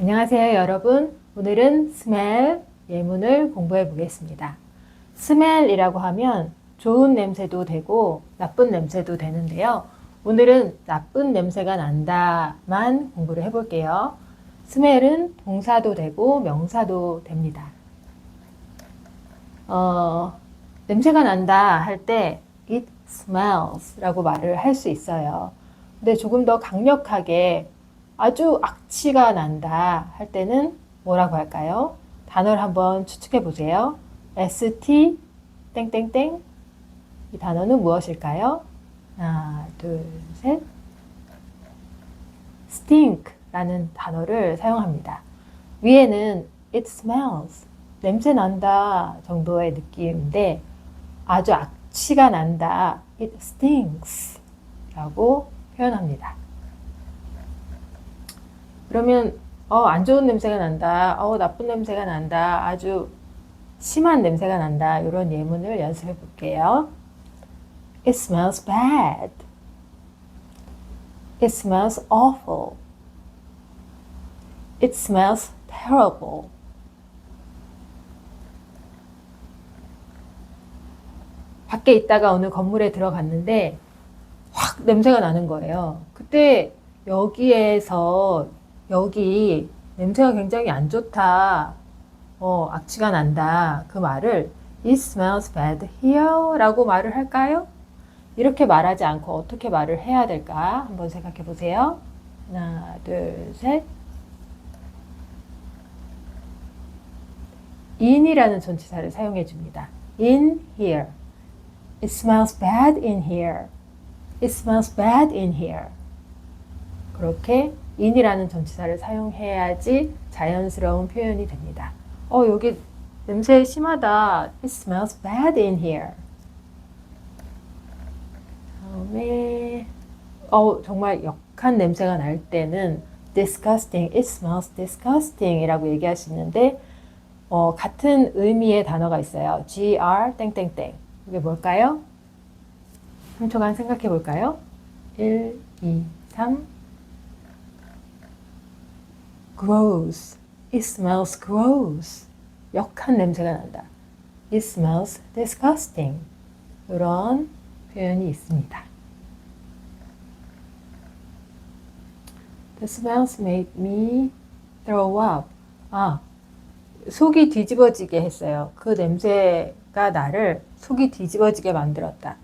안녕하세요, 여러분. 오늘은 smell 예문을 공부해 보겠습니다. smell이라고 하면 좋은 냄새도 되고 나쁜 냄새도 되는데요. 오늘은 나쁜 냄새가 난다만 공부를 해 볼게요. smell은 동사도 되고 명사도 됩니다. 어, 냄새가 난다 할 때 it smells 라고 말을 할 수 있어요. 근데 조금 더 강력하게 아주 악취가 난다 할 때는 뭐라고 할까요? 단어를 한번 추측해 보세요. st 땡땡땡 이 단어는 무엇일까요? 하나, 둘, 셋. stink라는 단어를 사용합니다. 위에는 it smells 냄새 난다 정도의 느낌인데 아주 악취가 난다 it stinks 라고 표현합니다. 그러면 어, 안 좋은 냄새가 난다. 어, 나쁜 냄새가 난다. 아주 심한 냄새가 난다. 이런 예문을 연습해 볼게요. It smells bad. It smells awful. It smells terrible. 밖에 있다가 어느 건물에 들어갔는데 확 냄새가 나는 거예요. 그때 여기에서 여기 냄새가 굉장히 안 좋다. 어, 악취가 난다. 그 말을 It smells bad here 라고 말을 할까요? 이렇게 말하지 않고 어떻게 말을 해야 될까? 한번 생각해 보세요. 하나, 둘, 셋. in이라는 전치사를 사용해 줍니다. in here. It smells bad in here. It smells bad in here. 그렇게 in이라는 전치사를 사용해야지 자연스러운 표현이 됩니다. 어, 여기 냄새 심하다. It smells bad in here. 다음에 어, 정말 역한 냄새가 날 때는 disgusting. It smells disgusting 이라고 있는데 어, 같은 의미의 단어가 있어요. gr 땡땡땡. 이게 뭘까요? 3초간 생각해 볼까요? 1, 2, 3. Gross. It smells gross. 역한 냄새가 난다. It smells disgusting. 이런 표현이 있습니다. The smells made me throw up. 아, 속이 뒤집어지게 했어요. 그 냄새가 나를 속이 뒤집어지게 만들었다.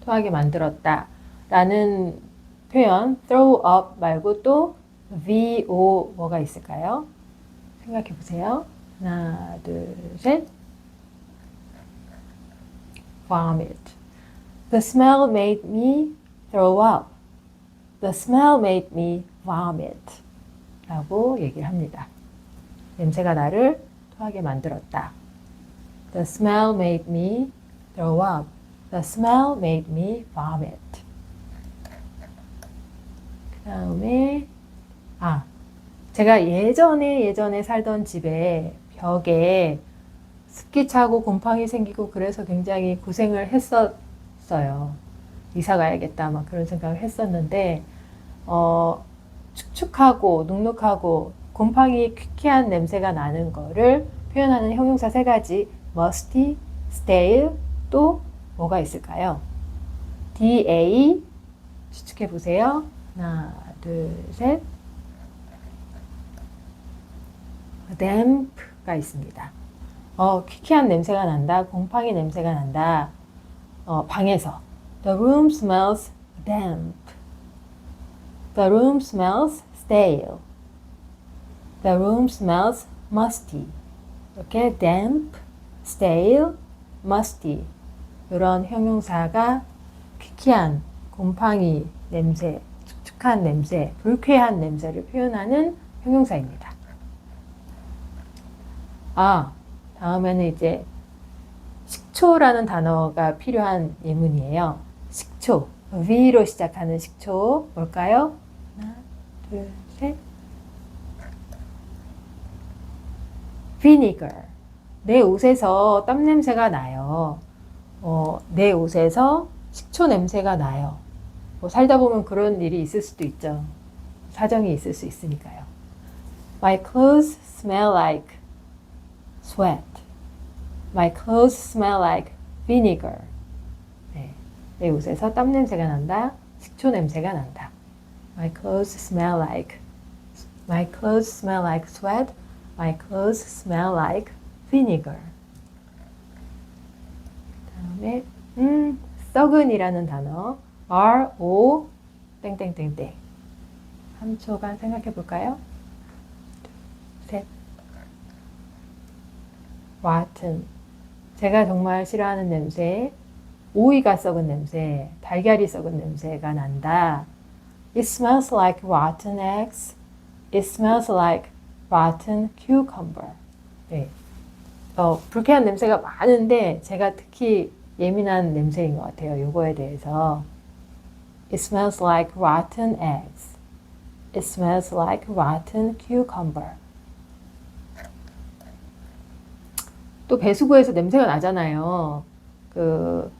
토하게 만들었다. 라는 표현, throw up 말고 또 VO 뭐가 있을까요? 생각해 보세요. 하나, 둘, 셋. vomit. The smell made me throw up. The smell made me vomit. 라고 얘기를 합니다. 냄새가 나를 토하게 만들었다. The smell made me throw up. The smell made me vomit. 그 다음에, 아, 제가 예전에 예전에 살던 집에 벽에 습기 차고 곰팡이 생기고 그래서 굉장히 고생을 했었어요. 이사 가야겠다 막 그런 생각을 했었는데 어, 축축하고 눅눅하고 곰팡이 퀴퀴한 냄새가 나는 거를 표현하는 형용사 세 가지 musty, stale 또 뭐가 있을까요? da 추측해 보세요. 하나, 둘, 셋. Damp가 있습니다. 어, 퀴퀴한 냄새가 난다. 곰팡이 냄새가 난다. 어, 방에서. The room smells damp. The room smells stale. The room smells musty. 이렇게 damp, stale, musty. 이런 형용사가 퀴퀴한 곰팡이 냄새, 축축한 냄새, 불쾌한 냄새를 표현하는 형용사입니다. 아, 다음에는 이제 식초라는 단어가 필요한 예문이에요. 식초. V로 시작하는 식초. 뭘까요? 하나, 둘, 셋. vinegar. 내 옷에서 땀 냄새가 나요. 어, 내 옷에서 식초 냄새가 나요. 뭐 살다 보면 그런 일이 있을 수도 있죠. 사정이 있을 수 있으니까요. My clothes smell like sweat. My clothes smell like vinegar. 네, 내 옷에서 땀 냄새가 난다. 식초 냄새가 난다. My clothes smell like My clothes smell like sweat. My clothes smell like vinegar. 다음에 음, 썩은이라는 단어 R O 땡땡땡땡 3초간 생각해 볼까요? 셋 rotten 제가 정말 싫어하는 냄새 오이가 썩은 냄새 달걀이 썩은 냄새가 난다 It smells like rotten eggs It smells like rotten cucumber 네. 어, 불쾌한 냄새가 많은데 제가 특히 예민한 냄새인 것 같아요. 요거에 대해서. It smells like rotten eggs. It smells like rotten cucumber. 또 배수구에서 냄새가 나잖아요. 그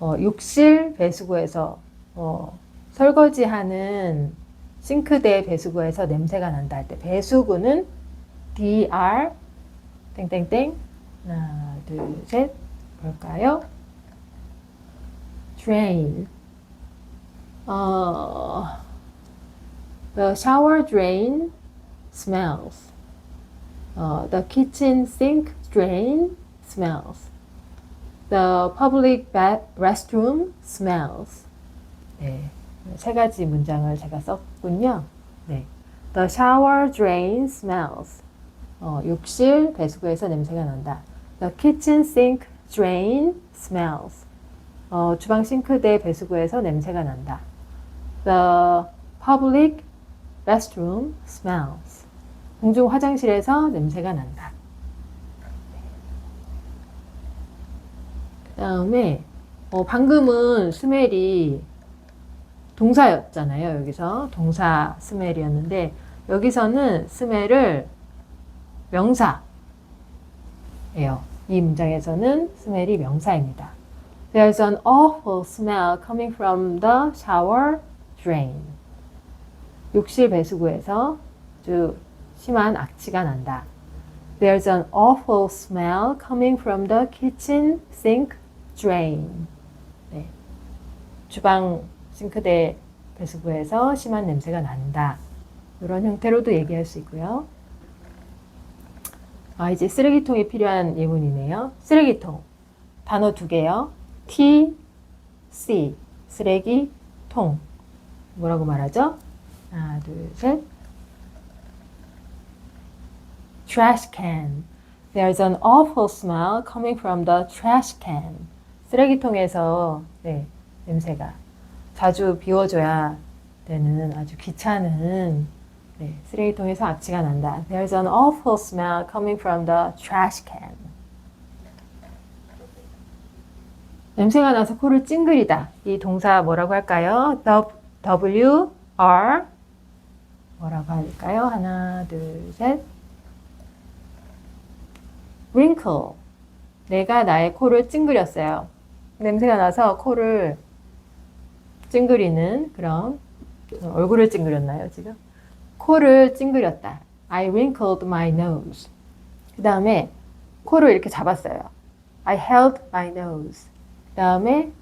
어, 욕실 배수구에서 어, 설거지하는 싱크대 배수구에서 냄새가 난다 할 때 배수구는 dr 땡땡땡 하나 둘셋 볼까요? drain 어, the shower drain smells 어, the kitchen sink drain smells the public restroom smells 네, 세 가지 문장을 제가 썼군요. 네. The shower drain smells. 어, 욕실 배수구에서 냄새가 난다. The kitchen sink drain smells. 어, 주방 싱크대 배수구에서 냄새가 난다. The public restroom smells. 공중 화장실에서 냄새가 난다. 그 다음에 어, 방금은 스멜이 동사였잖아요. 여기서 동사 스멜이었는데 여기서는 스멜을 명사예요. 이 문장에서는 스멜이 명사입니다. There's an awful smell coming from the shower drain. 욕실 배수구에서 아주 심한 악취가 난다. There's an awful smell coming from the kitchen sink drain. 네. 주방 싱크대 배수구에서 심한 냄새가 난다. 이런 형태로도 얘기할 수 있고요. 아, 이제 쓰레기통이 필요한 예문이네요. 쓰레기통. 단어 두 개요. T, C. 쓰레기, 통. 뭐라고 말하죠? 하나, 둘, 셋. Trash can. There's an awful smell coming from the trash can. 쓰레기통에서 네, 냄새가 자주 비워줘야 되는 아주 귀찮은 네, 쓰레기통에서 악취가 난다. There's an awful smell coming from the trash can. 냄새가 나서 코를 찡그리다. 이 동사 뭐라고 할까요? W, R 뭐라고 할까요? 하나, 둘, 셋. Wrinkle. 내가 나의 코를 찡그렸어요. 냄새가 나서 코를 찡그리는 그런 얼굴을 찡그렸나요, 지금? 코를 찡그렸다. I wrinkled my nose. 그 다음에 코를 이렇게 잡았어요. I held my nose. 그 다음에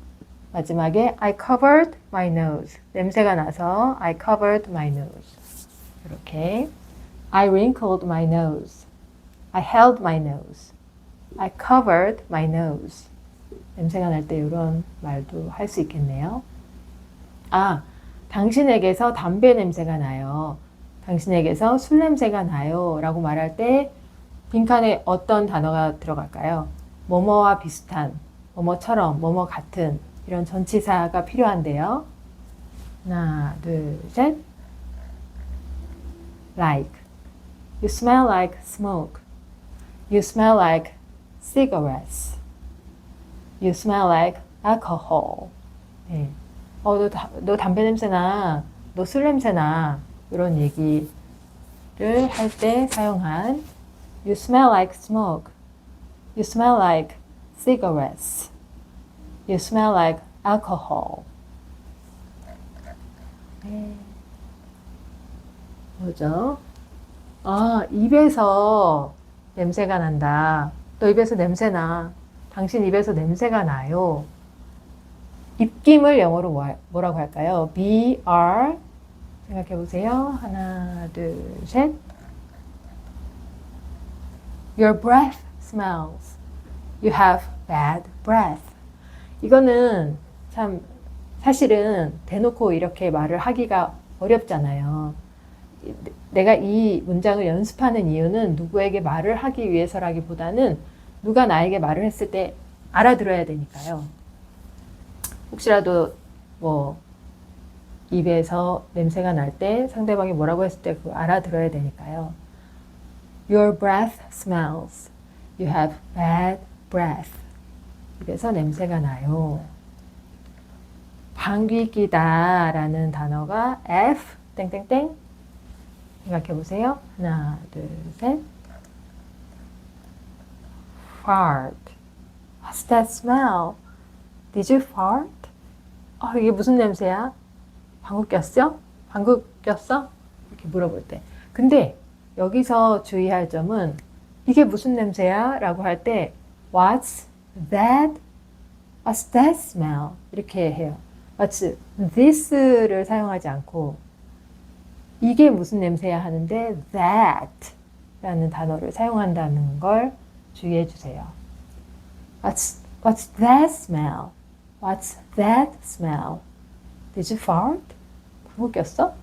마지막에 I covered my nose. 냄새가 나서 I covered my nose. 이렇게 I wrinkled my nose. I held my nose. I covered my nose. 냄새가 날 때 이런 말도 할 수 있겠네요. 아, 당신에게서 담배 냄새가 나요. 당신에게서 술 냄새가 나요. 라고 말할 때 빈칸에 어떤 단어가 들어갈까요? 뭐뭐와 비슷한, 뭐뭐처럼, 뭐뭐 같은 이런 전치사가 필요한데요. 하나, 둘, 셋. Like. You smell like smoke. You smell like cigarettes. You smell like alcohol. 네. 어, 너, 다- 너 담배 냄새나, 너 술 냄새나, 이런 얘기를 할 때 사용한 You smell like smoke. You smell like cigarettes. You smell like alcohol. 네. 뭐죠? 아, 입에서 냄새가 난다. 너 입에서 냄새 나. 당신 입에서 냄새가 나요. 입김을 영어로 뭐- 뭐라고 할까요? B, R. 생각해 보세요. 하나, 둘, 셋. Your breath smells. You have bad breath. 이거는 참 사실은 대놓고 이렇게 말을 하기가 어렵잖아요. 내가 이 문장을 연습하는 이유는 누구에게 말을 하기 위해서라기보다는 누가 나에게 말을 했을 때 알아들어야 되니까요. 혹시라도 뭐 입에서 냄새가 날 때 상대방이 뭐라고 했을 때 그거 알아들어야 되니까요. Your breath smells. You have bad breath. 입에서 냄새가 나요. 방귀 끼다라는 단어가 F 땡땡땡 생각해 보세요. 하나, 둘, 셋. Fart. What's that smell? Did you fart? 아, 이게 무슨 냄새야? 방구 꼈어? 방구 꼈어? 이렇게 물어볼 때. 근데 여기서 주의할 점은 이게 무슨 냄새야? 라고 할 때 What's that? What's that smell? 이렇게 해요. What's this를 사용하지 않고 이게 무슨 냄새야 하는데 that 라는 단어를 사용한다는 걸 주의해 주세요. What's, what's that smell? What's that smell? Did you fart? 방구 꼈어?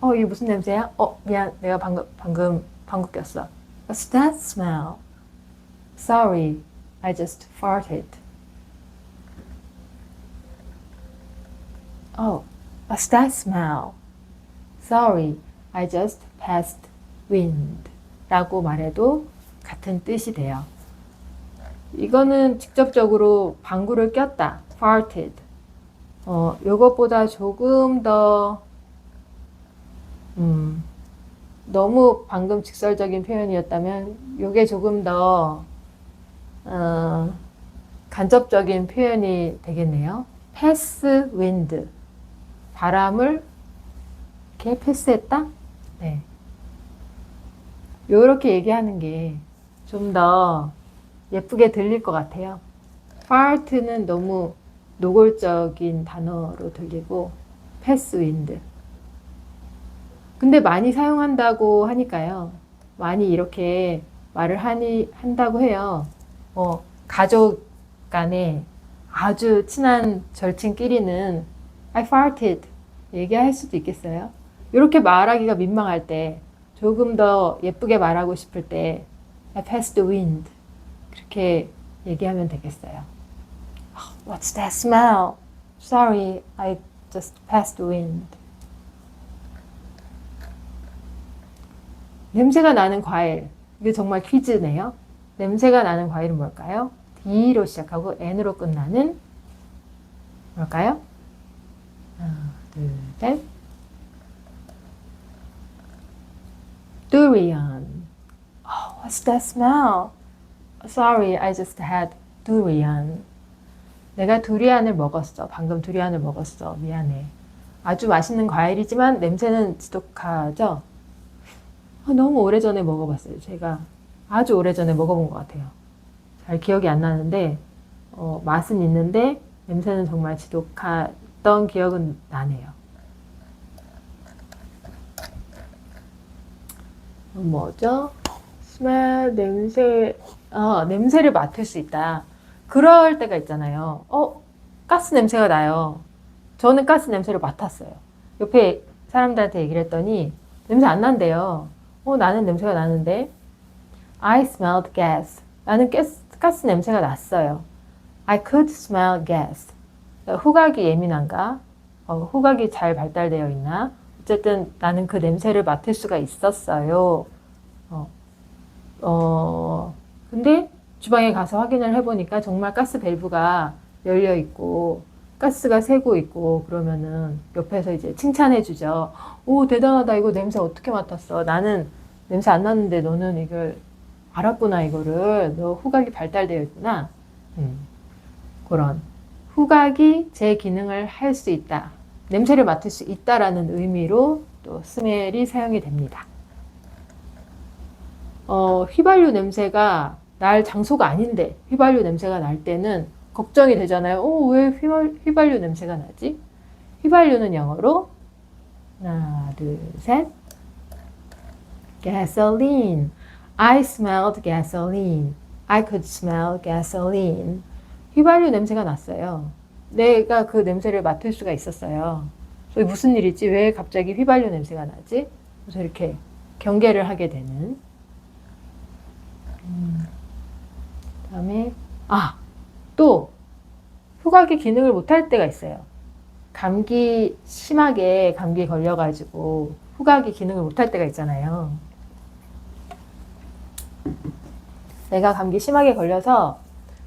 어, 이게 무슨 냄새야? 어, 미안. 내가 방금, 방금 방구 꼈어. What's that smell? Sorry, I just farted. Oh, what's that smell? Sorry, I just passed wind. 라고 말해도 같은 뜻이 돼요. 이거는 직접적으로 방구를 꼈다. farted. 어, 요것보다 조금 더, 음, 너무 방금 직설적인 표현이었다면, 요게 조금 더, 어, 간접적인 표현이 되겠네요. pass wind. 바람을 이렇게 패스했다? 네. 요렇게 얘기하는 게 좀 더 예쁘게 들릴 것 같아요. fart는 너무 노골적인 단어로 들리고 패스 윈드. 근데 많이 사용한다고 하니까요. 많이 이렇게 말을 하니 한다고 해요. 뭐 가족 간에 아주 친한 절친끼리는 I farted 얘기할 수도 있겠어요. 이렇게 말하기가 민망할 때 조금 더 예쁘게 말하고 싶을 때 I passed the wind 그렇게 얘기하면 되겠어요. What's that smell? Sorry, I just passed the wind. 냄새가 나는 과일. 이게 정말 퀴즈네요. 냄새가 나는 과일은 뭘까요? D로 시작하고 N으로 끝나는 뭘까요? 셋. Durian. Oh, what's that smell? Sorry, I just had durian. 내가 두리안을 먹었어. 방금 두리안을 먹었어. 미안해. 아주 맛있는 과일이지만 냄새는 지독하죠? 아, 너무 오래전에 먹어봤어요. 제가 아주 오래전에 먹어본 것 같아요. 잘 기억이 안 나는데 어, 맛은 있는데 냄새는 정말 지독했던 기억은 나네요. 뭐죠? smell 냄새 어, 냄새를 맡을 수 있다. 그럴 때가 있잖아요. 어, 가스 냄새가 나요. 저는 가스 냄새를 맡았어요. 옆에 사람들한테 얘기를 했더니 냄새 안 난대요. 어, 나는 냄새가 나는데. I smelled gas. 나는 가스, 가스 냄새가 났어요. I could smell gas. 후각이 예민한가? 어, 후각이 잘 발달되어 있나? 어쨌든 나는 그 냄새를 맡을 수가 있었어요. 어, 어, 근데 주방에 가서 확인을 해보니까 정말 가스 밸브가 열려 있고 가스가 새고 있고 그러면은 옆에서 이제 칭찬해 주죠. 오, 대단하다. 이거 냄새 어떻게 맡았어? 나는 냄새 안 났는데 너는 이걸 알았구나, 이거를. 너 후각이 발달되어 있구나. 음, 그런. 후각이 제 기능을 할 수 있다. 냄새를 맡을 수 있다라는 의미로 또 스멜이 사용이 됩니다. 어, 휘발유 냄새가 날 장소가 아닌데 휘발유 냄새가 날 때는 걱정이 되잖아요. 어, 왜 휘발, 휘발유 냄새가 나지? 휘발유는 영어로 하나, 둘, 셋. gasoline. I smelled gasoline. I could smell gasoline. 휘발유 냄새가 났어요. 내가 그 냄새를 맡을 수가 있었어요. 무슨 일이지? 왜 갑자기 휘발유 냄새가 나지? 그래서 이렇게 경계를 하게 되는. 음, 그다음에 아, 또 후각이 기능을 못할 때가 있어요. 감기 심하게 감기 걸려가지고 후각이 기능을 못할 때가 있잖아요. 내가 감기 심하게 걸려서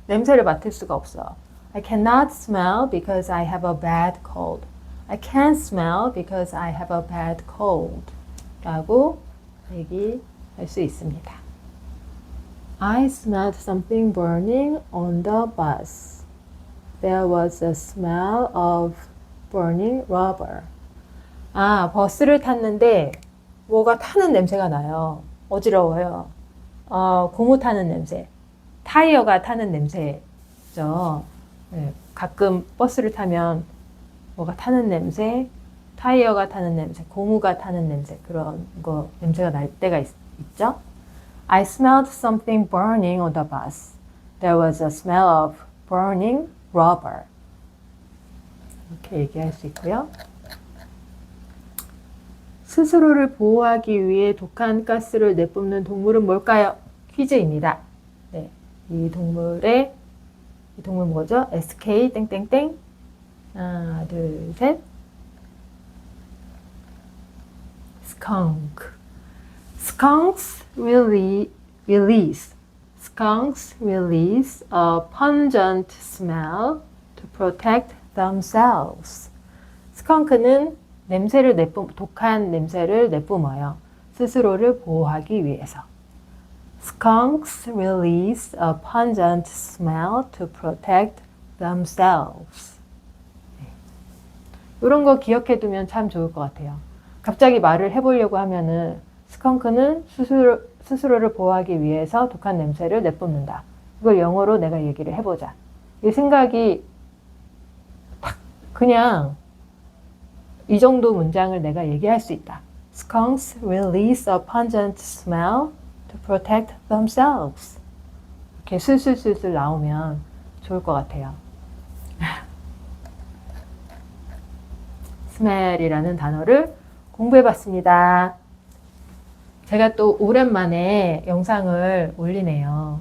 냄새를 맡을 수가 없어. I cannot smell because I have a bad cold. I can't smell because I have a bad cold. 라고 얘기할 수 있습니다. I smelled something burning on the bus. There was a smell of burning rubber. 아, 버스를 탔는데 뭐가 타는 냄새가 나요. 어지러워요. 어, 고무 타는 냄새. 타이어가 타는 냄새죠. 네, 가끔 버스를 타면 뭐가 타는 냄새, 타이어가 타는 냄새, 고무가 타는 냄새 그런 거 냄새가 날 때가 있, 있죠. I smelled something burning on the bus. There was a smell of burning rubber. 이렇게 얘기할 수 있고요. 스스로를 보호하기 위해 독한 가스를 내뿜는 동물은 뭘까요? 퀴즈입니다. 네, 이 동물의 이 동물 뭐죠? SK 땡땡땡 하나 둘 셋. skunk. Skunks really release. Skunks release a pungent smell to protect themselves. 스컹크는 냄새를 내뿜, 독한 냄새를 내뿜어요. 스스로를 보호하기 위해서. Skunks release a pungent smell to protect themselves. 이런 거 기억해 두면 참 좋을 것 같아요. 갑자기 말을 해보려고 하면은 스컹크는 스스로, 스스로를 보호하기 위해서 독한 냄새를 내뿜는다. 이걸 영어로 내가 얘기를 해보자. 이 생각이 딱 그냥 이 정도 문장을 내가 얘기할 수 있다. Skunks release a pungent smell to protect themselves. 이렇게 슬슬슬슬 나오면 좋을 것 같아요. smell이라는 단어를 공부해 봤습니다. 제가 또 오랜만에 영상을 올리네요.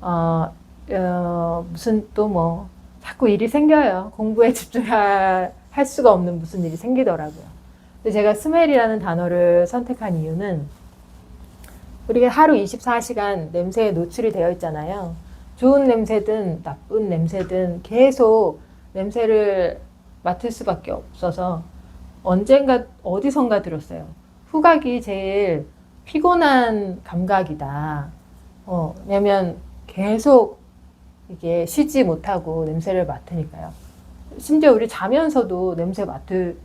어, 어, 무슨 또 뭐 자꾸 일이 생겨요. 공부에 집중할 할 수가 없는 무슨 일이 생기더라고요. 근데 제가 스멜이라는 단어를 선택한 이유는 우리가 하루 24시간 냄새에 노출이 되어 있잖아요. 좋은 냄새든 나쁜 냄새든 계속 냄새를 맡을 수밖에 없어서 언젠가 어디선가 들었어요. 후각이 제일 피곤한 감각이다. 어, 왜냐면 계속 이게 쉬지 못하고 냄새를 맡으니까요. 심지어 우리 자면서도 냄새 맡을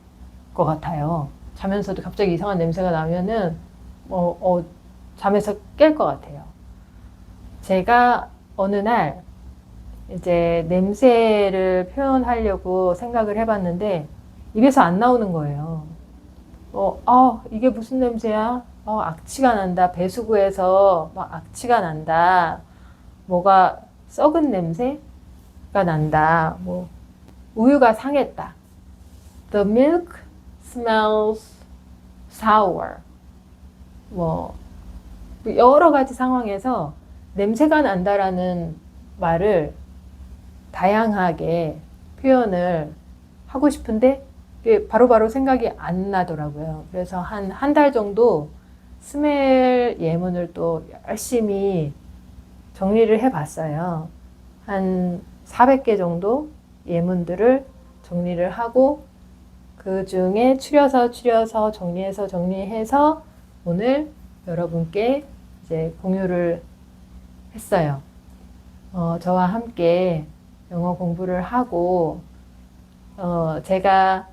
것 같아요. 자면서도 갑자기 이상한 냄새가 나면은 어, 어 잠에서 깰 것 같아요. 제가 어느 날 이제 냄새를 표현하려고 생각을 해봤는데 입에서 안 나오는 거예요. 어, 아, 이게 무슨 냄새야? 어, 악취가 난다. 배수구에서 막 악취가 난다. 뭐가 썩은 냄새가 난다. 뭐 우유가 상했다. The milk smells sour. 뭐 여러 가지 상황에서 냄새가 난다라는 말을 다양하게 표현을 하고 싶은데 이게 바로바로 생각이 안 나더라고요. 그래서 한 한 달 정도 스멜 예문을 또 열심히 정리를 해 봤어요. 한 400개 정도 예문들을 정리를 하고 그 중에 추려서 추려서 정리해서 정리해서 오늘 여러분께 이제 공유를 했어요. 어, 저와 함께 영어 공부를 하고 어, 제가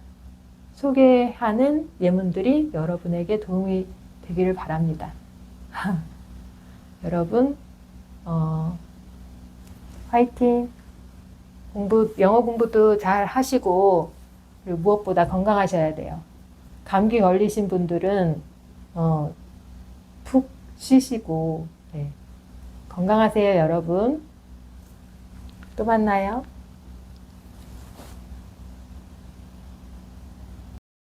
소개하는 예문들이 여러분에게 도움이 되기를 바랍니다. 여러분, 어, 화이팅! 공부, 영어 공부도 잘 하시고, 그리고 무엇보다 건강하셔야 돼요. 감기 걸리신 분들은, 어, 푹 쉬시고, 네. 건강하세요, 여러분. 또 만나요.